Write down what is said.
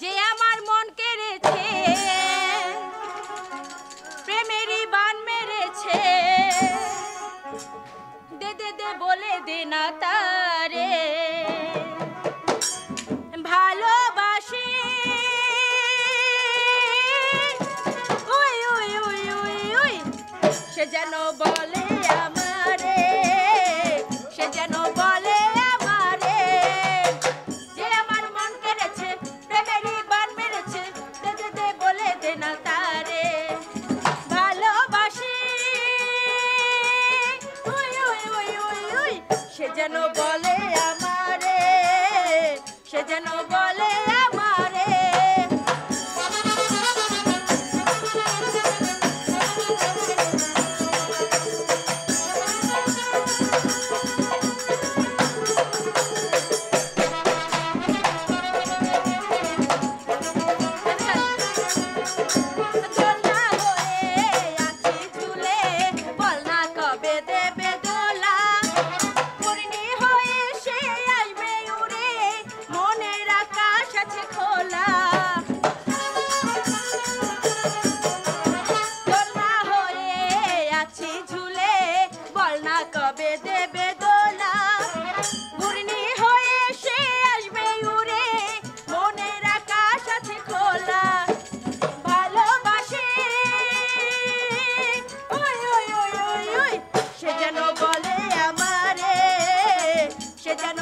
যে আমার মন কেড়েছে, প্রেমেরই বান মেরেছে। দে দে দে, বলে দে না তারে। ভালোবাসি। উই উই উই উই উই, সে যেন বলে আমারে। সে যেন বলে কবে দেবে দোলা? ঘূর্ণি হয়ে সে আসবে উড়ে, মনের আকাশ আছে ভালোবাসি। যেন বলে আমারে। সে যেন